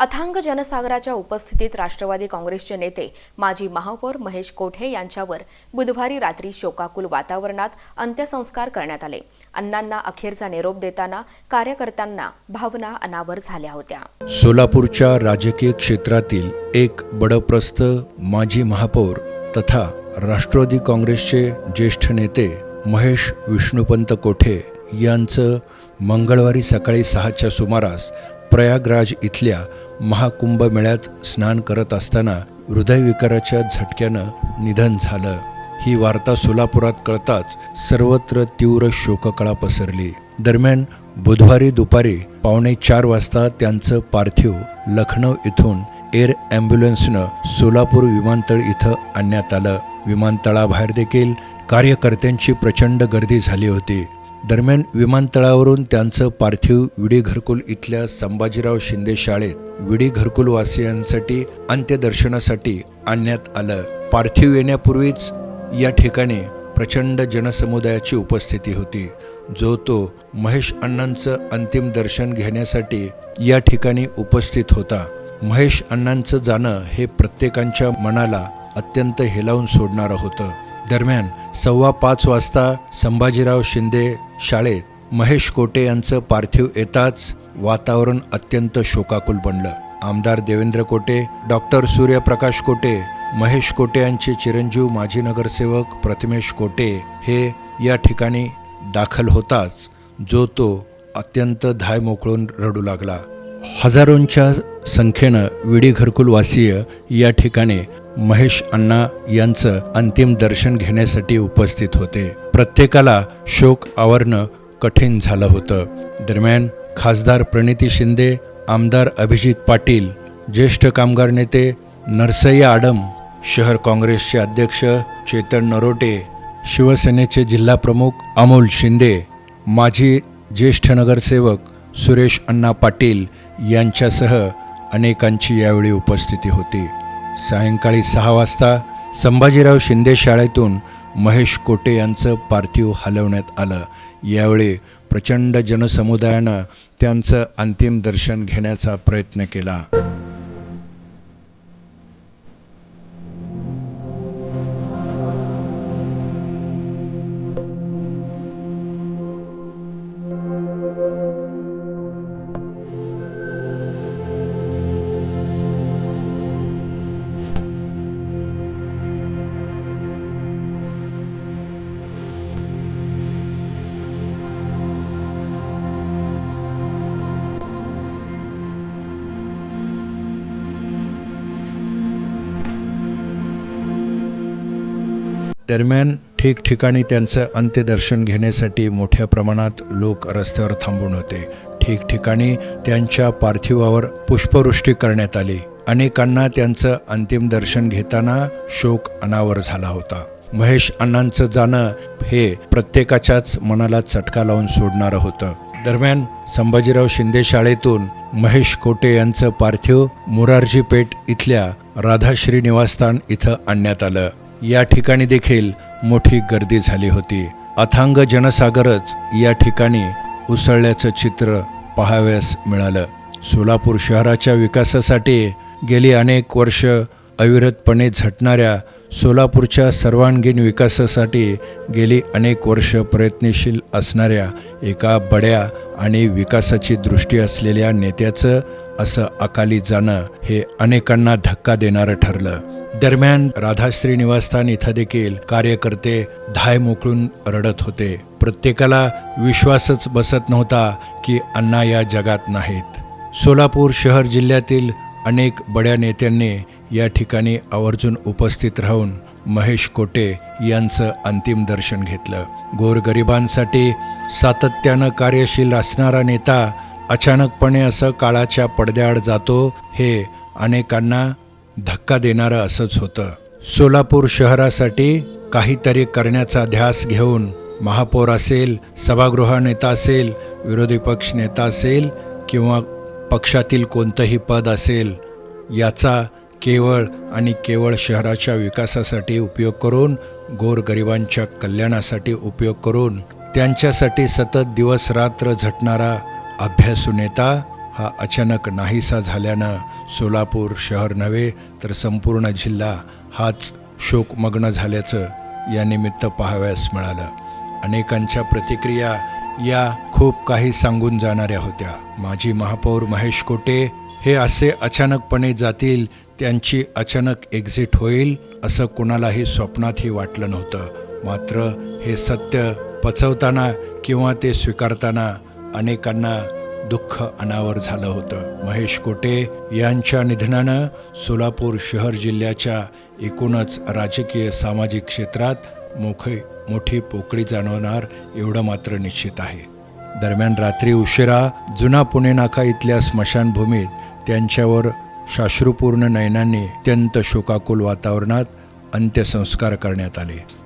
अथांग जनसागराच्या उपस्थितीत राष्ट्रवादी काँग्रेसचे नेते माजी महापौर महेश कोठे यांच्यावर बुधवारी रात्री शोकाकुल वातावरणात अंत्यसंस्कार करण्यात आले. अण्णांना अखेरचा निरोप देताना कार्यकर्त्यांना भावना अनावर झाल्या होत्या. सोलापूरच्या राजकीय क्षेत्रातील एक बडप्रस्त माजी महापौर तथा राष्ट्रवादी काँग्रेसचे ज्येष्ठ नेते महेश विष्णुपंत कोठे यांचं मंगळवारी सकाळी सहाच्या सुमारास प्रयागराज इथल्या महाकुंभ मेळ्यात स्नान करत असताना हृदयविकाराच्या झटक्यानं निधन झालं. ही वार्ता सोलापुरात कळताच सर्वत्र तीव्र शोककळा पसरली. दरम्यान बुधवारी दुपारी पावणे चार वाजता त्यांचं पार्थिव लखनौ इथून एअर ॲम्ब्युलन्सनं सोलापूर विमानतळ इथं आणण्यात आलं. विमानतळाबाहेर देखील कार्यकर्त्यांची प्रचंड गर्दी झाली होती. दरम्यान विमानतळावरून त्यांचं पार्थिव विडी घरकुल इथल्या संभाजीराव शिंदे शाळेत विडी घरकुलवासियांसाठी अंत्यदर्शनासाठी आणण्यात आलं. पार्थिव येण्यापूर्वीच या ठिकाणी प्रचंड जनसमुदायाची उपस्थिती होती. जो तो महेश अण्णांचं अंतिम दर्शन घेण्यासाठी या ठिकाणी उपस्थित होता. महेश अण्णांचं जाणं हे प्रत्येकांच्या मनाला अत्यंत हेलावून सोडणारं होतं. दरम्यान सव्वा पाच वाजता संभाजीराव शिंदे शाळेत महेश कोटे यांचं पार्थिव येताच वातावरण अत्यंत शोकाकुल बनलं. आमदार देवेंद्र कोटे डॉक्टर सूर्यप्रकाश कोटे महेश कोटे यांचे चिरंजीव माजी नगरसेवक प्रतिमेश कोटे हे या ठिकाणी दाखल होताच जो तो अत्यंत धाय मोकळून रडू लागला. हजारोंच्या संख्येनं विडी घरकुलवासीय या ठिकाणी महेश अण्णा यांचं अंतिम दर्शन घेण्यासाठी उपस्थित होते. प्रत्येकाला शोक आवरणं कठीण झालं होतं. दरम्यान खासदार प्रणिती शिंदे आमदार अभिजित पाटील ज्येष्ठ कामगार नेते नरसय्या आडम शहर काँग्रेसचे अध्यक्ष चेतन नरोटे शिवसेनेचे जिल्हाप्रमुख अमोल शिंदे माजी ज्येष्ठ नगरसेवक सुरेश अण्णा पाटील यांच्यासह अनेकांची यावेळी उपस्थिती होती. सायंकाळी सहा वाजता संभाजीराव शिंदे शाळेतून महेश कोटे यांचं पार्थिव हलवण्यात आलं. यावेळी प्रचंड जनसमुदायानं त्यांचं अंतिम दर्शन घेण्याचा प्रयत्न केला. दरम्यान ठिकठिकाणी त्यांचं अंत्यदर्शन घेण्यासाठी मोठ्या प्रमाणात लोक रस्त्यावर थांबून होते. ठिकठिकाणी त्यांच्या पार्थिवावर पुष्पवृष्टी करण्यात आली. अनेकांना त्यांचं अंतिम दर्शन घेताना शोक अनावर झाला होता. महेश अण्णांचं जाणं हे प्रत्येकाच्याच मनाला चटका लावून सोडणारं होतं. दरम्यान संभाजीराव शिंदे शाळेतून महेश कोटे यांचं पार्थिव मोरारजी पेठ इथल्या राधाश्री निवासस्थान इथं आणण्यात आलं. या ठिकाणी देखील मोठी गर्दी झाली होती. अथांग जनसागरच या ठिकाणी उसळल्याचं चित्र पाहाव्यास मिळालं. सोलापूर शहराच्या विकासासाठी गेली अनेक वर्ष अविरतपणे झटणाऱ्या सोलापूरच्या सर्वांगीण विकासासाठी गेली अनेक वर्ष प्रयत्नशील असणाऱ्या एका बड्या आणि विकासाची दृष्टी असलेल्या नेत्याचं असं अकाली जाणं हे अनेकांना धक्का देणारं ठरलं. दरम्यान राधाश्री निवासस्थान इथं देखील कार्यकर्ते धाय मोकळून रडत होते. प्रत्येकाला विश्वासच बसत नव्हता की अण्णा या जगात नाहीत. सोलापूर शहर जिल्ह्यातील अनेक बड्या नेत्यांनी या ठिकाणी आवर्जून उपस्थित राहून महेश कोटे यांचं अंतिम दर्शन घेतलं. गोरगरिबांसाठी सातत्यानं कार्यशील असणारा नेता अचानकपणे असं काळाच्या पडद्याआड जातो हे अनेकांना धक्का देणारं असंच होतं. सोलापूर शहरासाठी काहीतरी करण्याचा ध्यास घेऊन महापौर असेल सभागृह नेता असेल विरोधी पक्ष नेता असेल किंवा पक्षातील कोणतंही पद असेल याचा केवळ आणि केवळ शहराच्या विकासासाठी उपयोग करून गोरगरिबांच्या कल्याणासाठी उपयोग करून त्यांच्यासाठी सतत दिवस रात्र झटणारा अभ्यासू नेता हा अचानक नाहीसा झाल्यानं सोलापूर शहर नव्हे तर संपूर्ण जिल्हा हाच शोकमग्न झाल्याचं यानिमित्त पाहाव्यास पाहावयास मिळालं. अनेकांच्या प्रतिक्रिया या खूप काही सांगून जाणाऱ्या होत्या. माजी महापौर महेश कोटे हे असे अचानकपणे जातील त्यांची अचानक एक्झिट होईल असं कोणालाही स्वप्नातही वाटलं नव्हतं. मात्र हे सत्य पचवताना किंवा ते स्वीकारताना अनेकांना दुःख अनावर झालं होतं. महेश कोटे यांच्या निधनानं सोलापूर शहर जिल्ह्याच्या एकूणच राजकीय सामाजिक क्षेत्रात मोखळी मोठी पोकळी जाणवणार एवढं मात्र निश्चित आहे. दरम्यान रात्री उशिरा जुना पुणे नाका इथल्या स्मशानभूमीत त्यांच्यावर शाश्रूपूर्ण नयनांनी अत्यंत शोकाकुल वातावरणात अंत्यसंस्कार करण्यात आले.